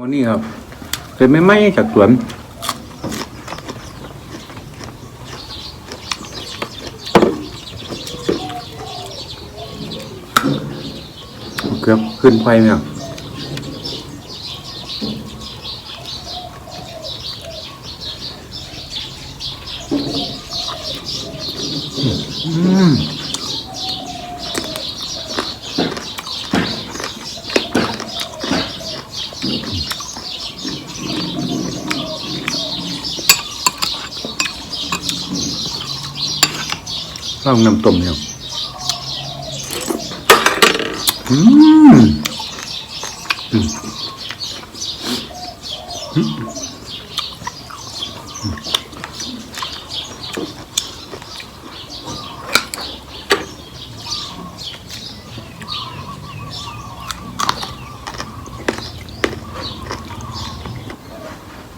วันนี้ครับเป็นไม่ไหม้จากสวนเกือบขึ้นไฟไหมครับ ลองน้ำต้มเนี่ยอืมอืมอืม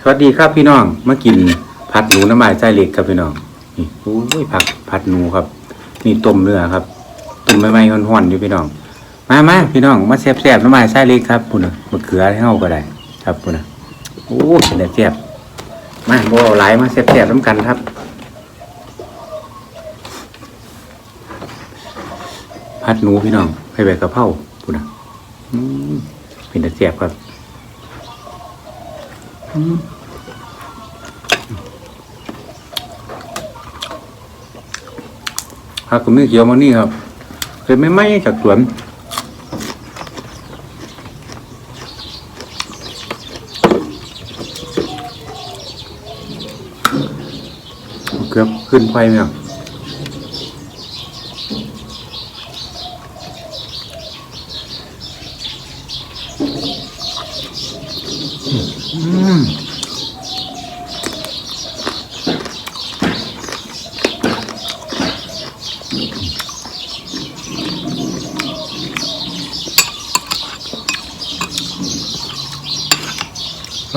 สวัสดีครับพี่น้องมากินผัดหนูน้ำลายไส้เล็กครับพี่น้องนี่โอ้ยผักผัดหนูครับ นี่ต้มเนื้อครับต้มใหม่ๆห่อนๆอยู่พี่น้อง มามาพี่น้องมาแซ่บๆน้ำลายไส้เล็กครับปุ่นะมะเขือให้เฮาก็ได้ ครับปุ่นะโอ้เป็นแต่แซ่บมาบ่เอาหลายมาแซ่บๆน้ำกันครับผัดหนูพี่น้องให้ใบกระเพราปุ่นเป็นแต่แซ่บครับอื ผักกับมือเขียวมานี่ครับเป็นไม่ไหม้จากสวนเกือบขึ้นไฟไหมครับอืม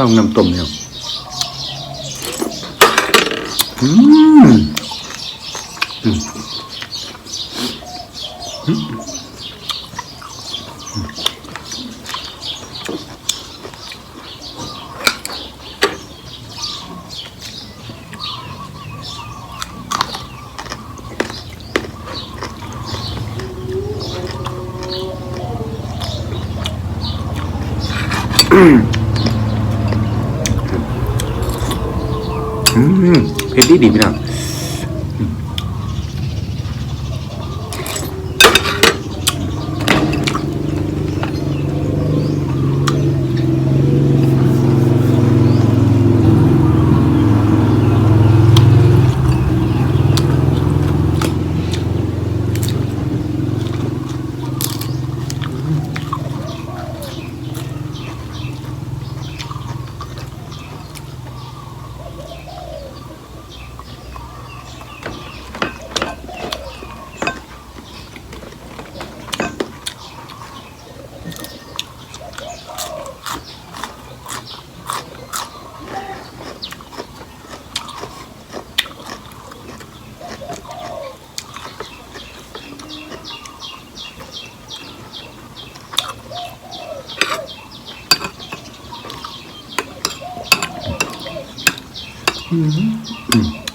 ลองน้ำต้มเนี่ยอืมอืม อืมเผ็ดดีดีพี่น้อง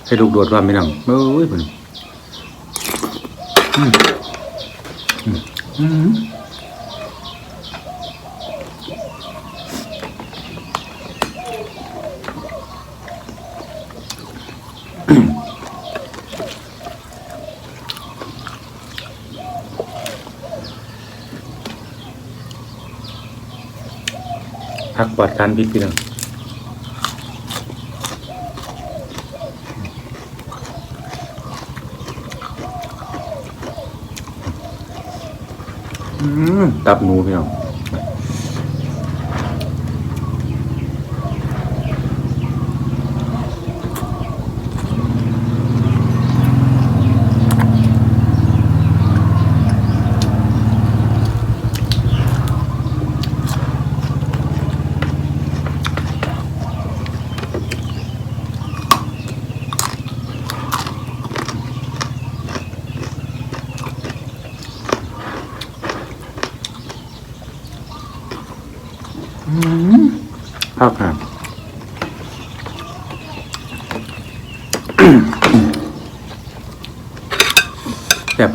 ให้ลูกโดดว่าไม่นังเอ้ยพี่น้องอืมอืมอืมพักปลอดการพิษพี่น้อง ตับหนูพี่น้อง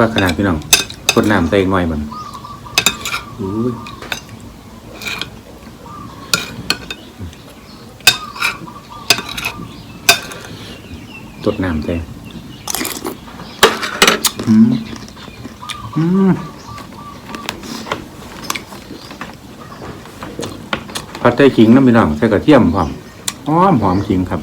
แซ่บก็ขนาดพี่น้องกดน้ำใส่หน่อยมันอุ้ยตดน้ำใส่อืมอืมผัดไทยขิงน้ำพี่น้องใส่กระเทียมหอมหอมหอมขิงครับ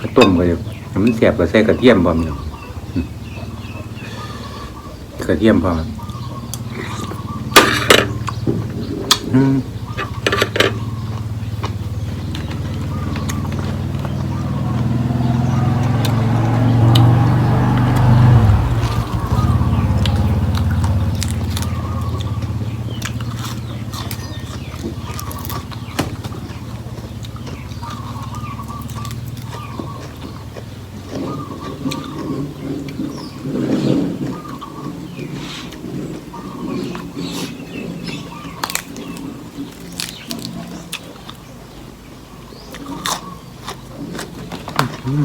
ข้าว ต้มก็อยู่มันแสบก็ใส่กระเทียมพร้อมอยู่กระเทียมพร้อมอืม ขึ้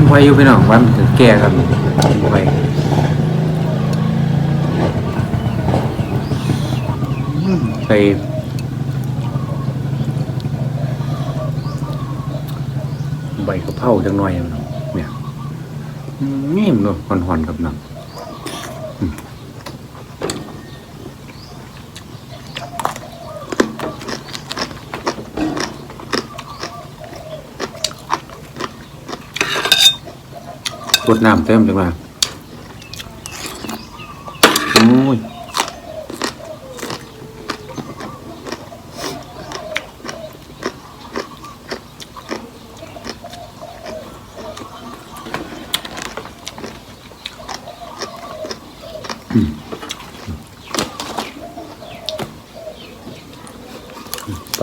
นไว้อยู่พี่น้องว่ามันจะแก่ครับไว้ อืมใบกระเพราจังหน่อยพี่น้องเนี่ยนี่มันหอนๆครับน้องอืมกดน้ำเต็มจังเลยโอ้ย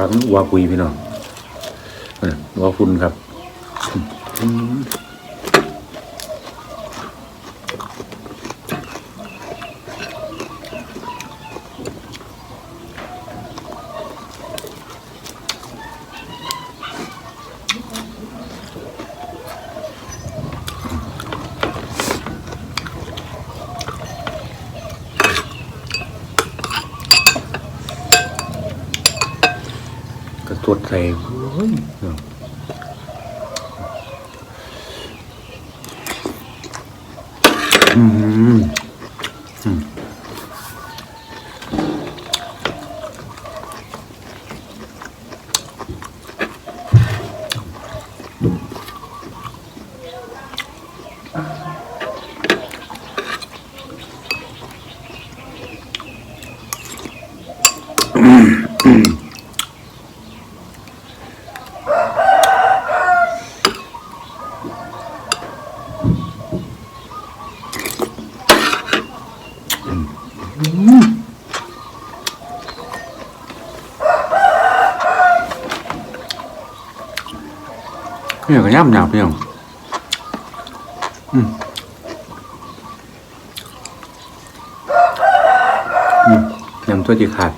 ปลาเป็นวัวคุยพี่น้องวัวฟุนครับ อืมกระตดใส่โอ้ย ย่ำหยาบพี่น้องอืมอืมยำตัวจีขาด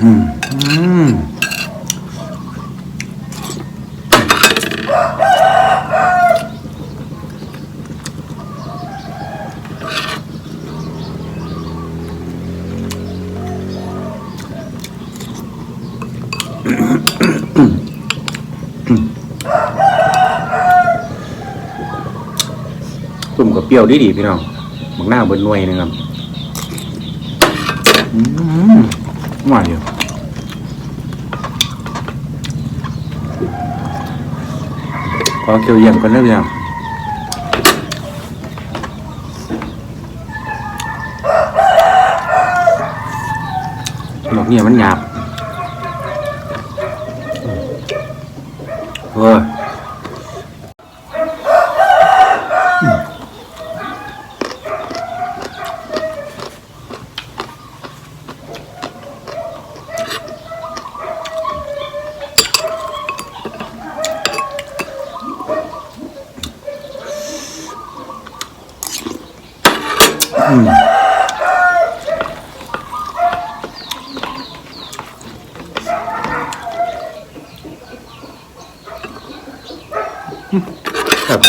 ตุ่มกับเปรี้ยวดีดีพี่น้องบักหน้าบนหน่วยนะครับ อืม หวานเดียวขอเกี่ยวเยี่ยมกันนะพี่น้องดอกเนี่ยมันหยาบเออ ครับเน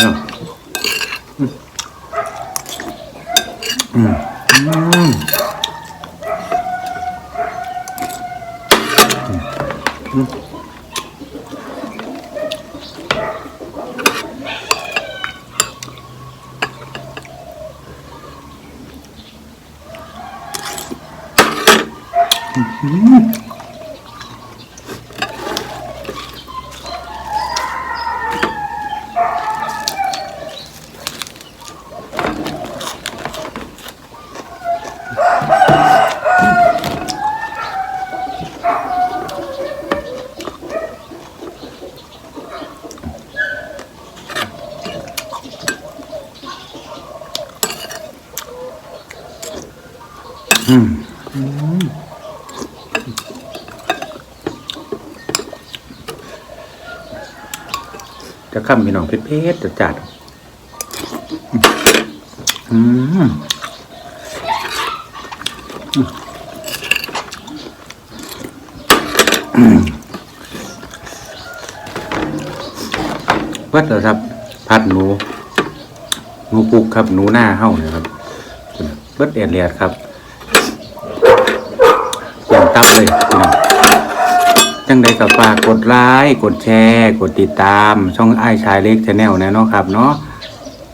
จะข้ามพี่น้องเพชรเพชรจะจัดอืมวัดเหรอครับ พัดหนูหนูปุกครับหนูหน้าเฮ้าเนี่ยครับเบิดเอียดเลียดครับางตับเลยพี่น้องจังใดกับฝากกดไลค์กดแชร์ กดติดตาม ช่องไอ้ชายเล็กชาแนลนะเนาะครับ เนาะ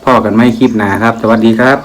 พ่อกันไม่คลิปหนาครับ สวัสดีครับ